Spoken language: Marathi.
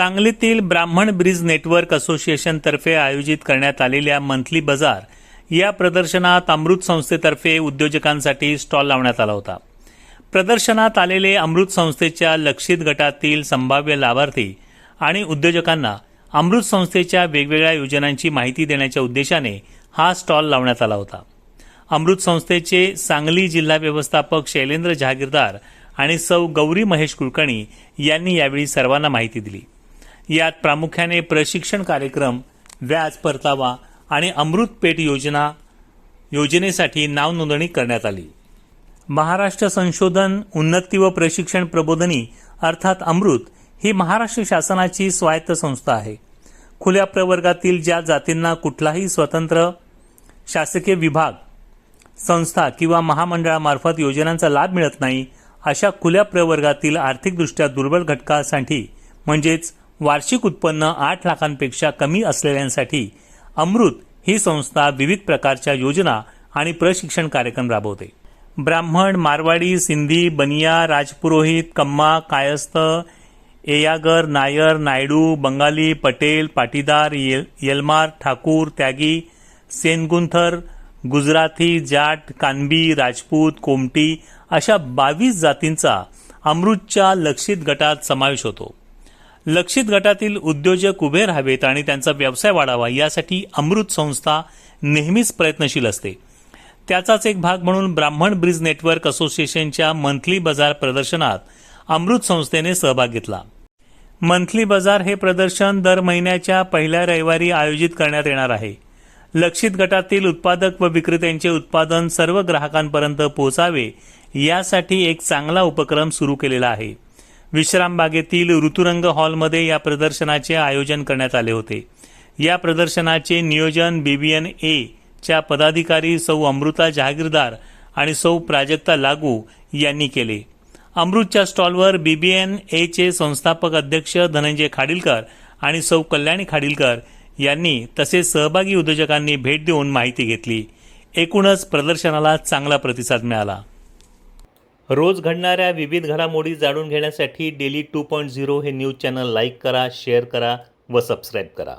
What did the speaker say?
सांगलीतील ब्राह्मण ब्रिज नेटवर्क असोसिएशनतर्फे आयोजित करण्यात आलेल्या मंथली बाजार या प्रदर्शनात अमृत संस्थेतर्फे उद्योजकांसाठी स्टॉल लावण्यात आला होता. प्रदर्शनात आलेले अमृत संस्थेच्या लक्षित गटातील संभाव्य लाभार्थी आणि उद्योजकांना अमृत संस्थेच्या वेगवेगळ्या योजनांची माहिती देण्याच्या उद्देशाने हा स्टॉल लावण्यात आला होता. अमृत संस्थेचे सांगली जिल्हा व्यवस्थापक शैलेंद्र जहागीरदार आणि सौ गौरी महेश कुलकर्णी यांनी यावेळी सर्वांना माहिती दिली. यात प्रामुख्याने प्रशिक्षण कार्यक्रम व्याज परतावा आणि अमृत पेट योजना योजनेसाठी नाव नोंदणी करण्यात आली. महाराष्ट्र संशोधन उन्नती व प्रशिक्षण प्रबोधनी अर्थात अमृत ही महाराष्ट्र शासनाची स्वायत्त संस्था आहे. खुल्या प्रवर्गातील ज्या जातींना कुठलाही स्वतंत्र शासकीय विभाग संस्था किंवा महामंडळामार्फत योजनांचा लाभ मिळत नाही अशा खुल्या प्रवर्गातील आर्थिकदृष्ट्या दुर्बल घटकासाठी म्हणजेच वार्षिक उत्पन्न आठ लाखांपेक्षा कमी असलेल्यांसाठी अमृत ही संस्था विविध प्रकारच्या योजना आणि प्रशिक्षण कार्यक्रम राबवते. ब्राह्मण मारवाडी सिंधी बनिया राजपुरोहित कम्मा कायस्थ एयागर नायर नायडू बंगाली पटेल पाटीदार येल येलमार ठाकूर त्यागी सेनगुंथर गुजराती जाट कानबी राजपूत कोमटी अशा बावीस जातींचा अमृतच्या लक्षित गटात समावेश होतो. लक्षित गटातील उद्योजक उभे राहावेत आणि त्यांचा व्यवसाय वाढावा यासाठी अमृत संस्था नेहमीच प्रयत्नशील असते. त्याचाच एक भाग म्हणून ब्राह्मण ब्रिज नेटवर्क असोसिएशनच्या मंथली बाजार प्रदर्शनात अमृत संस्थेने सहभाग घेतला. मंथली बाजार हे प्रदर्शन दर महिन्याच्या पहिल्या रविवारी आयोजित करण्यात येणार आहे. लक्षित गटातील उत्पादक व विक्रेत्यांचे उत्पादन सर्व ग्राहकांपर्यंत पोहोचावे यासाठी एक चांगला उपक्रम सुरू केलेला आहे. विश्रामबागेतील ऋतुरंग हॉलमध्ये या प्रदर्शनाचे आयोजन करण्यात आले होते. या प्रदर्शनाचे नियोजन बीबीएन ए च्या पदाधिकारी सौ अमृता जहागीरदार आणि सौ प्राजक्ता लागू यांनी केले. अमृतच्या स्टॉलवर बीबीएन एचे संस्थापक अध्यक्ष धनंजय खाडीलकर आणि सौ कल्याणी खाडीलकर यांनी तसेच सहभागी उद्योजकांनी भेट देऊन माहिती घेतली. एकूणच प्रदर्शनाला चांगला प्रतिसाद मिळाला. रोज घडणाऱ्या विविध घडामोडी जाणून घेण्यासाठी डेली टू पॉईंट झिरो हे न्यूज चॅनल लाईक करा शेअर करा व सबस्क्राईब करा.